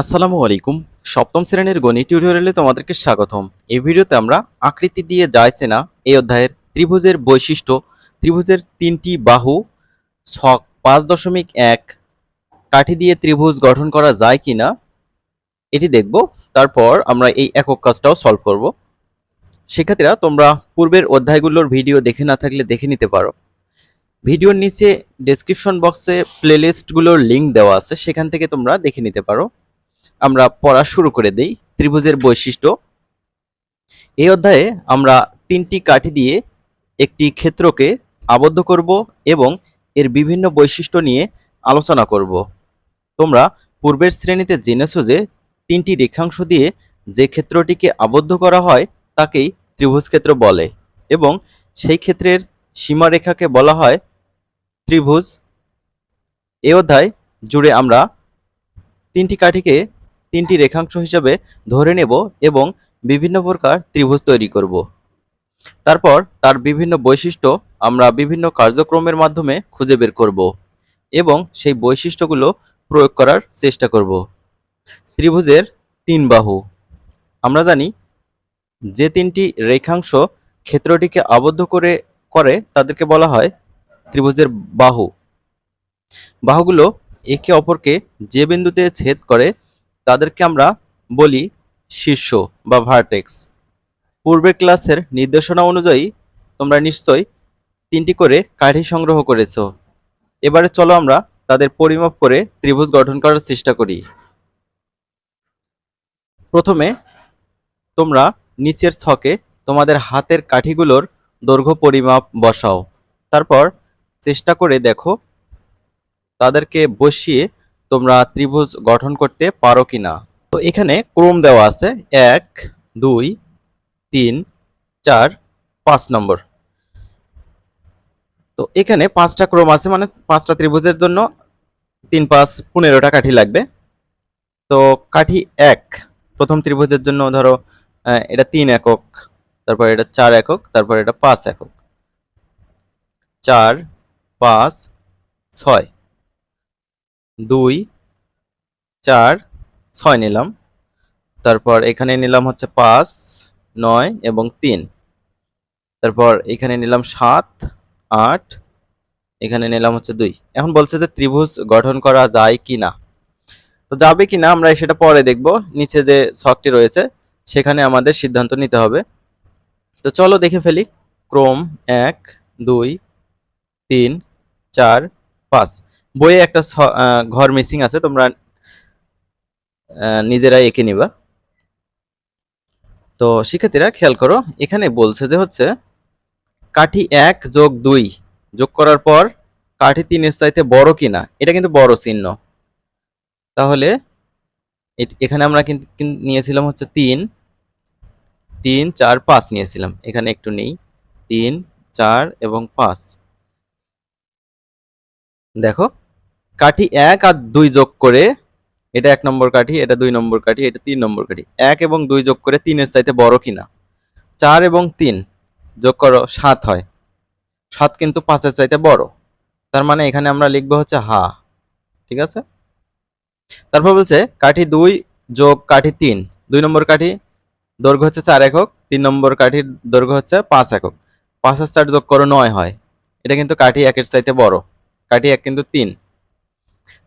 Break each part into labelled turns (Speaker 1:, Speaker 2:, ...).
Speaker 1: আসসালামু আলাইকুম। সপ্তম শ্রেণির গণিত টিউটোরিয়ালে তোমাদেরকে স্বাগতম। এই ভিডিওতে আমরা আকৃতি দিয়ে যাইছে না, এই অধ্যায়ের ত্রিভুজের বৈশিষ্ট্য, ত্রিভুজের তিনটি বাহু, ছক পাঁচ দশমিক এক, কাঠি দিয়ে ত্রিভুজ গঠন করা যায় কি না এটি দেখব। তারপর আমরা এই একক কাজটাও সলভ করব। শিক্ষার্থীরা, তোমরা পূর্বের অধ্যায়গুলোর ভিডিও দেখে না থাকলে দেখে নিতে পারো। ভিডিওর নিচে ডেসক্রিপশন বক্সে প্লেলিস্টগুলোর লিঙ্ক দেওয়া আছে, সেখান থেকে তোমরা দেখে নিতে পারো। আমরা পড়া শুরু করে দেই, ত্রিভুজের বৈশিষ্ট্য। এই অধ্যায়ে আমরা তিনটি কাঠি দিয়ে একটি ক্ষেত্রকে আবদ্ধ করব এবং এর বিভিন্ন বৈশিষ্ট্য নিয়ে আলোচনা করব। তোমরা পূর্বের শ্রেণীতে জেনেছো যে তিনটি রেখাংশ দিয়ে যে ক্ষেত্রটিকে আবদ্ধ করা হয়, তাকেই ত্রিভুজ ক্ষেত্র বলে এবং সেই ক্ষেত্রের সীমারেখাকে বলা হয় ত্রিভুজ। এই অধ্যায় জুড়ে আমরা তিনটি কাঠিকে তিনটি রেখাংশ হিসেবে ধরে নেব এবং বিভিন্ন প্রকার ত্রিভুজ তৈরি করব। তারপর তার বিভিন্ন বৈশিষ্ট্য আমরা বিভিন্ন কার্যক্রমের মাধ্যমে খুঁজে বের করব এবং সেই বৈশিষ্ট্যগুলো প্রয়োগ করার চেষ্টা করব। ত্রিভুজের তিন বাহু। আমরা জানি যে তিনটি রেখাংশ ক্ষেত্রটিকে আবদ্ধ করে করে তাদেরকে বলা হয় ত্রিভুজের বাহু। বাহুগুলো একে অপরকে যে বিন্দুতে ছেদ করে তাদেরকে আমরা বলি শীর্ষ বা ভার্টেক্স পূর্বের ক্লাসের নির্দেশনা অনুযায়ী তোমরা নিশ্চয়ই তিনটি করে কাঠি সংগ্রহ করেছ। এবারে চলো আমরা তাদের পরিমাপ করে ত্রিভুজ গঠন করার চেষ্টা করি। প্রথমে তোমরা নিচের ছকে তোমাদের হাতের কাঠিগুলোর দৈর্ঘ্য পরিমাপ বসাও। তারপর চেষ্টা করে দেখো তাদেরকে বসিয়ে তোমরা ত্রিভুজ গঠন করতে পারো কিনা? তো এখানে ক্রম দেওয়া আছে এক, দুই, তিন, চার, পাঁচ নম্বর। তো এখানে পাঁচটা ক্রম আছে মানে পাঁচটা ত্রিভুজের জন্য তিন, পাঁচ, পনেরোটা কাঠি লাগবে। তো কাঠি এক, প্রথম ত্রিভুজের জন্য ধরো এটা তিন একক, তারপর এটা চার একক, তারপর এটা পাঁচ একক। চার, পাঁচ, ছয়। দুই, চার, ছয় নিলাম। তারপর এখানে নিলাম হচ্ছে পাঁচ, নয় এবং তিন। তারপর এখানে নিলাম সাত, আট, এখানে নিলাম হচ্ছে দুই। এখন বলছে যে ত্রিভুজ গঠন করা যায় কি না তো যাবে কি না আমরা সেটা পরে দেখব। নিচে যে ছকটি রয়েছে, সেখানে আমাদের সিদ্ধান্ত নিতে হবে। তো চলো দেখে ফেলি। ক্রম এক, দুই, তিন, চার, পাঁচ। বইয়ে একটা ঘর মিসিং আছে, তোমরা নিজেরাই এঁকে নিবা। তো শিক্ষার্থীরা, খেয়াল করো, এখানে বলছে যে হচ্ছে, কাঠি এক যোগ দুই, যোগ করার পর কাঠি তিনের চাইতে বড় কিনা, এটা কিন্তু বড় চিহ্ন। তাহলে এখানে আমরা কিন্তু নিয়েছিলাম হচ্ছে তিন তিন, চার, পাঁচ নিয়েছিলাম। এখানে একটু নেই, তিন, চার এবং পাঁচ। দেখো, কাঠি এক আর দুই যোগ করে, এটা এক নম্বর কাঠি, এটা দুই নম্বর কাঠি, এটা তিন নম্বর কাঠি। এক এবং দুই যোগ করে তিনের চাইতে বড় কিনা? চার এবং তিন যোগ করো, সাত হয়। সাত কিন্তু পাঁচের চাইতে বড়। তার মানে এখানে আমরা লিখব হচ্ছে হা। ঠিক আছে? তারপর বলছে, কাঠি দুই যোগ কাঠি তিন। দুই নম্বর কাঠি দৈর্ঘ্য হচ্ছে চার একক। তিন নম্বর কাঠির দৈর্ঘ্য হচ্ছে পাঁচ একক। পাঁচ চার যোগ করো, নয় হয়। এটা কিন্তু কাঠি একের চাইতে বড়। কাঠি এক কিন্তু তিন।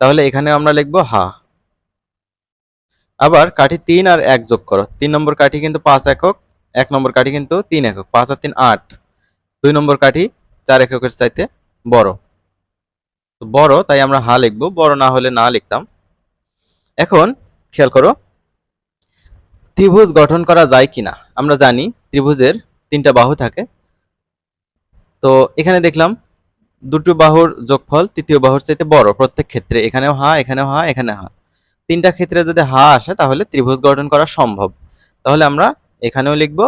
Speaker 1: তাহলে এখানে আমরা লিখব হা। আবার কাঠি তিন আর এক যোগ করো। তিন নম্বর কাঠি কিন্তু পাঁচ একক, এক নম্বর কাঠি কিন্তু তিন একক। পাঁচ আর তিন আট। দুই নম্বর কাঠি চার এককের চাইতে বড়। তো বড়, তাই আমরা হা লিখব। বড় না হলে না লিখতাম। এখন খেয়াল করো, ত্রিভুজ গঠন করা যায় কিনা? আমরা জানি ত্রিভুজের তিনটা বাহু থাকে। তো এখানে দেখলাম দুটো বাহুর যোগফল তৃতীয় বাহুর চাইতে বড় প্রত্যেক ক্ষেত্রে। এখানেও হা এখানেও হা, এখানে হা। তিনটা ক্ষেত্রে যদি হা আসে, তাহলে ত্রিভুজ গঠন করা সম্ভব। তাহলে আমরা এখানেও লিখব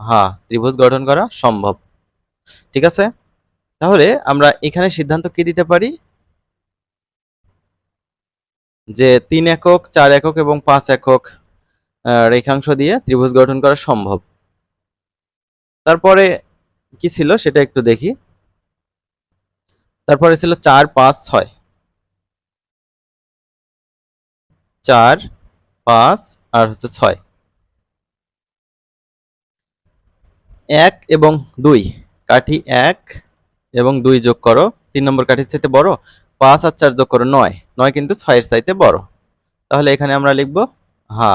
Speaker 1: হা, ত্রিভুজ গঠন করা সম্ভব। ঠিক আছে? তাহলে আমরা এখানে সিদ্ধান্ত কি দিতে পারি? যে তিন একক, চার একক এবং পাঁচ একক রেখাংশ দিয়ে ত্রিভুজ গঠন করা সম্ভব। তারপরে কি ছিল সেটা একটু দেখি। তারপরে ছিল চার, পাঁচ, ছয়। চার, পাঁচ আর হচ্ছে ছয়। এক এবং দুই, কাঠি এক এবং দুই যোগ করো, তিন নম্বর কাঠির চাইতে বড়, পাঁচ আর চার যোগ করো, নয়। নয় কিন্তু ছয়ের চাইতে বড়। তাহলে এখানে আমরা লিখব, হা।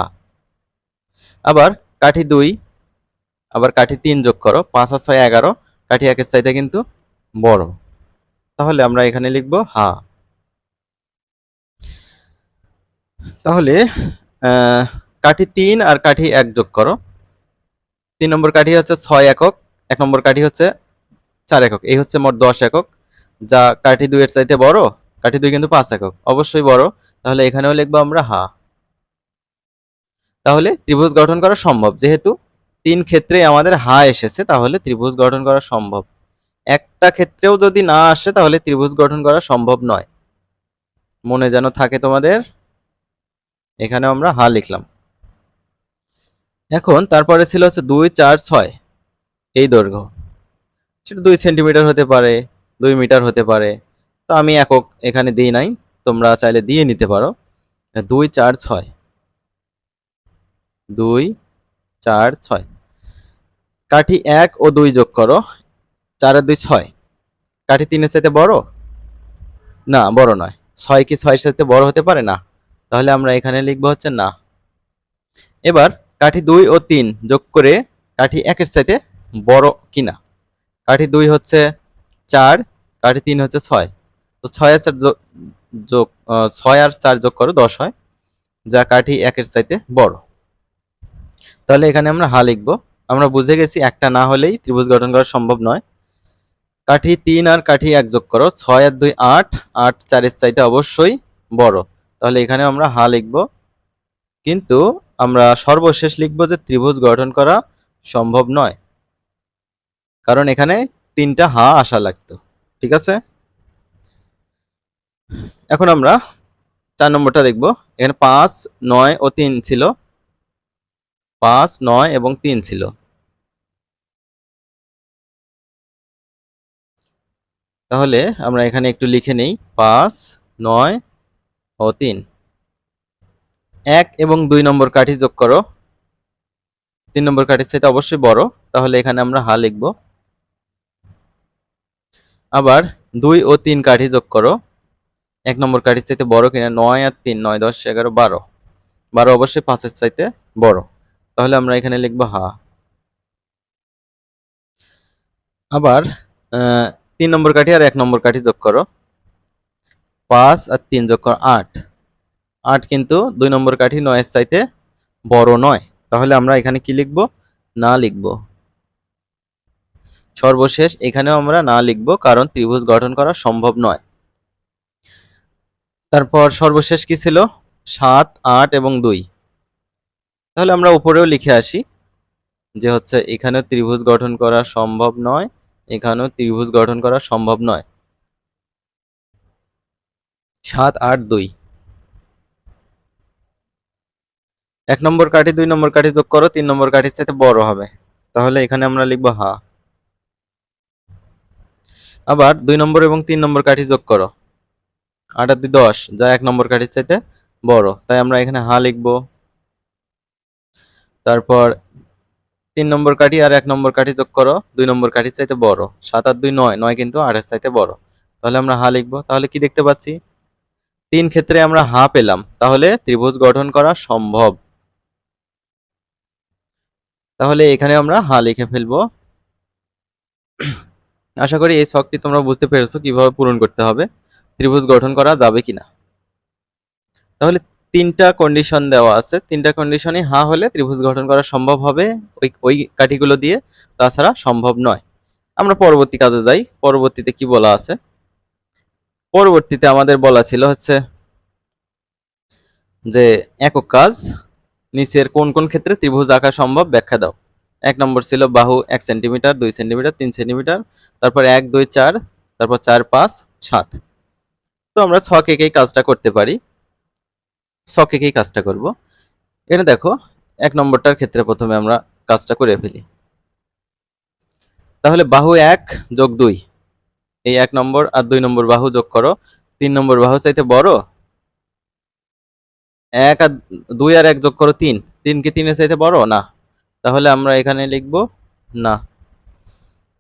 Speaker 1: আবার কাঠি দুই, আবার কাঠি তিন যোগ করো, পাঁচ আর ছয় এগারো, কাঠি একের চাইতে কিন্তু বড়। তাহলে আমরা এখানে লিখব, হা। তাহলে কাঠি তিন আর কাঠি এক যোগ করো। তিন নম্বর কাঠি হচ্ছে ছয় একক, এক নম্বর কাঠি হচ্ছে চার একক। এই হচ্ছে মোট দশ একক। যা কাঠি দুইয়ের চাইতে বড়, কাঠি দুই কিন্তু পাঁচ একক। অবশ্যই বড়। তাহলে এখানেও লিখব আমরা, হা। তাহলে ত্রিভুজ গঠন করা সম্ভব। যেহেতু তিন ক্ষেত্রে আমাদের হা এসেছে, তাহলে ত্রিভুজ গঠন করা সম্ভব। একটা ক্ষেত্রেও যদি না আসে, তাহলে ত্রিভুজ গঠন করা সম্ভব নয়। মনে যেন থাকে তোমাদের? এখানে আমরা হা লিখলাম। এখন তারপরে ছিল হচ্ছে দুই, চার, ছয়। এই দৈর্ঘ্য। সেটা দুই সেন্টিমিটার হতে পারে, দুই মিটার হতে পারে। তো আমি একক এখানে দিই নাই, তোমরা চাইলে দিয়ে নিতে পারো। দুই, চার, ছয়। দুই, চার, ছয়। কাঠি এক ও দুই যোগ করো। চার দুই ছয়। কাঠি তিনের চাইতে বড়? না, বড় নয়। ছয় কি ছয়ের সাথে বড় হতে পারে? না। তাহলে আমরা এখানে লিখব হচ্ছে না। এবার কাঠি দুই ও তিন যোগ করে কাঠি একের চাইতে বড় কিনা? কাঠি দুই হচ্ছে চার, কাঠি তিন হচ্ছে ছয়। তো ছয় আর চার যোগ যোগ ছয় আর চার যোগ করো, দশ হয়। যা কাঠি একের চাইতে বড়। তাহলে এখানে আমরা হা লিখব। আমরা বুঝে গেছি একটা না হলেই ত্রিভুজ গঠন করা সম্ভব নয়। কাঠি তিন আর কাঠি এক যোগ করো, ছয় আর দুই আট আট চারের চাইতে অবশ্যই বড়। তাহলে এখানে আমরা হা লিখব। কিন্তু আমরা সর্বশেষ লিখব যে ত্রিভুজ গঠন করা সম্ভব নয়। কারণ এখানে তিনটা হা আসা লাগতো। ঠিক আছে? এখন আমরা চার নম্বরটা দেখব। এখানে পাঁচ, নয় ও তিন ছিল। পাঁচ, নয় এবং তিন ছিল। তাহলে আমরা এখানে একটু লিখে নেই, পাঁচ, নয় ও তিন। এক এবং দুই নম্বর কাঠি যোগ করো। তিন নম্বর কাঠির চাইতে অবশ্যই বড়, তাহলে এখানে আমরা হা লিখব। আবার দুই ও তিন কাঠি যোগ করো। এক নম্বর কাঠির চাইতে বড় কিনা, নয় আর তিন, নয়, দশ, এগারো, বারো। বারো অবশ্যই পাঁচের চাইতে বড়। তাহলে আমরা এখানে লিখব হা। আবার তিন নম্বর কাঠি আর এক নম্বর কাঠি যোগ করো। পাঁচ আর তিন যোগ করো, আট। আট কিন্তু দুই নম্বর কাঠি নয়ের চাইতে বড় নয়। তাহলে আমরা এখানে কি লিখব? না লিখব। সর্বশেষ এখানেও আমরা না লিখব কারণ ত্রিভুজ গঠন করা সম্ভব নয়। তারপর সর্বশেষ কি ছিল? সাত, আট এবং দুই। তাহলে আমরা উপরেও লিখে আসি যে হচ্ছে এখানেও ত্রিভুজ গঠন করা সম্ভব নয়। এখানেও ত্রিভুজ গঠন করা সম্ভব নয়। সাত, আট, দুই। এক নম্বর কাঠি, দুই নম্বর কাঠি যোগ করো, তিন নম্বর কাঠির চাইতে বড় হবে। তাহলে এখানে আমরা লিখব হা। আবার দুই নম্বর এবং তিন নম্বর কাঠি যোগ করো। আট আর দুই, দশ, যা এক নম্বর কাঠির চাইতে বড়। তাই আমরা এখানে হা লিখব। তারপর তিন নম্বর কাঠি আর এক নম্বর কাঠি যোগ করো, দুই নম্বর কাঠির চাইতে বড়। সাত আর দুই নয় নয় কিন্তু আটের চাইতে বড়। তাহলে আমরা হা লিখব। তাহলে কি দেখতে পাচ্ছি? তিন ক্ষেত্রে আমরা হা পেলাম। তাহলে ত্রিভুজ গঠন করা সম্ভব। তাহলে এখানে আমরা হা লিখে ফেলব। আশা করি এই ছকটি তোমরা বুঝতে পেরেছ কীভাবে পূরণ করতে হবে। ত্রিভুজ গঠন করা যাবে কিনা। তাহলে তিনটা কন্ডিশন দেওয়া আছে। তিনটা কন্ডিশনে হা হলে ত্রিভুজ গঠন করা সম্ভব হবে ওই ওই কাঠিগুলো দিয়ে। তাছাড়া সম্ভব নয়। আমরা পরবর্তী কাজে যাই। পরবর্তীতে কি বলা আছে? পরবর্তীতে আমাদের বলা ছিল হচ্ছে যে একক কাজ, নিচের কোন কোন ক্ষেত্রে ত্রিভুজ আঁকা সম্ভব ব্যাখ্যা দাও। এক নম্বর ছিল বাহু এক সেন্টিমিটার, দুই সেন্টিমিটার, তিন সেন্টিমিটার, তারপর এক, দুই, চার, তারপর চার, পাঁচ, সাত। তো আমরা ছক একেই কাজটা করতে পারি। ছক একেই কাজটা করব। এখানে দেখো, এক নম্বরটার ক্ষেত্রে প্রথমে আমরা কাজটা করে ফেলি। তাহলে বাহু এক যোগ দুই। এই এক নম্বর আর দুই নম্বর বাহু যোগ করো। তিন নম্বর বাহু চাইতে বড়, এক আর দুই আর এক যোগ করো তিন। তিন কি তিনের চাইতে বড়? না। তাহলে আমরা এখানে লিখব না।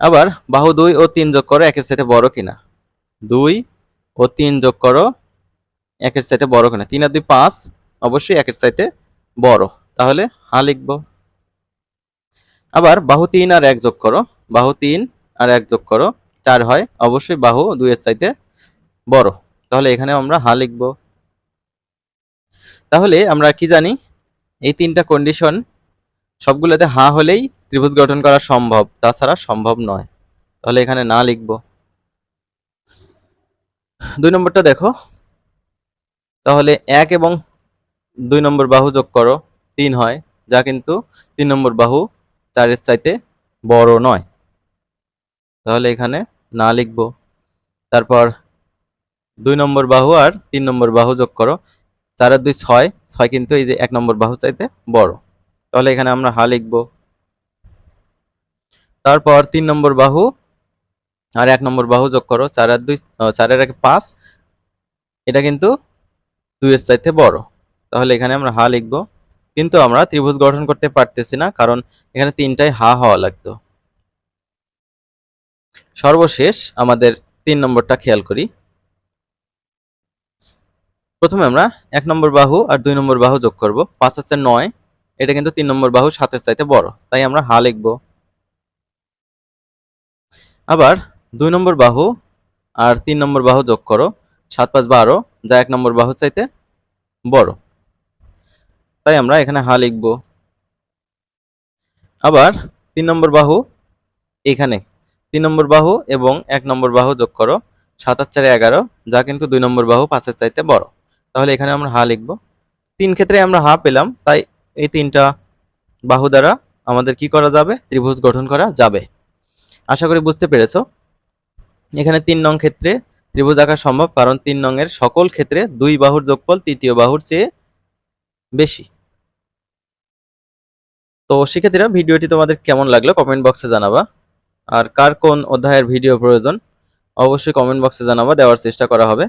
Speaker 1: আবার বাহু দুই ও তিন যোগ করো, একের সাথে বড় কিনা। দুই ও তিন যোগ করো একের সাথে বড় কিনা তিন আর দুই পাঁচ, অবশ্যই একের চাইতে বড়। তাহলে হা লিখব। আবার বাহু তিন আর এক যোগ করো। বাহু তিন আর এক যোগ করো, চার হয়। অবশ্যই বাহু দুইয়ের চাইতে বড়। তাহলে এখানে আমরা হা লিখব। তাহলে আমরা কি জানি? এই তিনটা কন্ডিশন সবগুলোতে হা হলেই ত্রিভুজ গঠন করা সম্ভব, তাছাড়া সম্ভব নয়। তাহলে এখানে না লিখব। দুই নম্বরটা দেখো। তাহলে এক এবং দুই নম্বর বাহু যোগ করো, তিন হয়, যা কিন্তু তিন নম্বর বাহু চারের চাইতে বড় নয়। তাহলে এখানে না লিখব। তারপর দুই নম্বর বাহু আর তিন নম্বর বাহু যোগ করো, চার আর দুই ছয় ছয় কিন্তু এই যে এক নম্বর বাহু চাইতে বড়। তাহলে এখানে আমরা হা লিখব। তারপর তিন নম্বর বাহু আর এক নম্বর বাহু যোগ করো, চার আর দুই, চারের এক পাঁচ, এটা কিন্তু দুইয়ের চাইতে বড়। তাহলে এখানে আমরা হা লিখব। কিন্তু আমরা ত্রিভুজ গঠন করতে পারতেছি না, কারণ এখানে তিনটাই হা হওয়া লাগতো। সর্বশেষ আমাদের তিন নম্বরটা খেয়াল করি। প্রথমে আমরা এক নম্বর বাহু আর দুই নম্বর বাহু যোগ করব। পাঁচ আছে নয়, এটা কিন্তু তিন নম্বর বাহু সাতের চাইতে বড়, তাই আমরা হা লিখব। আবার দুই নম্বর বাহু আর তিন নম্বর বাহু যোগ করো, সাত পাঁচ বারো যা এক নম্বর বাহু চাইতে বড়। তাই আমরা এখানে হা লিখব। আবার তিন নম্বর বাহু এখানে। তিন নম্বর বাহু এবং এক নম্বর বাহু যোগ করো সাত আর চারে এগারো, যা কিন্তু দুই নম্বর বাহু পাঁচের চাইতে বড়। তাহলে এখানে আমরা হা লিখব। তিন ক্ষেত্রে আমরা হা পেলাম, তাই এই তিনটা বাহু দ্বারা আমাদের কি করা যাবে? ত্রিভুজ গঠন করা যাবে। আশা করি বুঝতে পেরেছ। এখানে তিন নং ক্ষেত্রে ত্রিভুজ আঁকা সম্ভব, কারণ তিন নং এর সকল ক্ষেত্রে দুই বাহুর যোগফল তৃতীয় বাহুর চেয়ে বেশি। তো শিক্ষার্থীরা, ভিডিওটি তোমাদের কেমন লাগল কমেন্ট বক্সে জানাবা। আর কার কোন অধ্যায়ের ভিডিও প্রয়োজন, অবশ্যই কমেন্ট বক্সে জানাবা, দেওয়ার চেষ্টা করা হবে।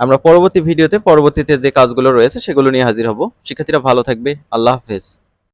Speaker 1: আমরা পরবর্তী ভিডিওতে, পরবর্তীতে যে কাজগুলো রয়েছে, সেগুলো নিয়ে হাজির হব। শিক্ষার্থীরা ভালো থাকবে, আল্লাহ হাফেজ।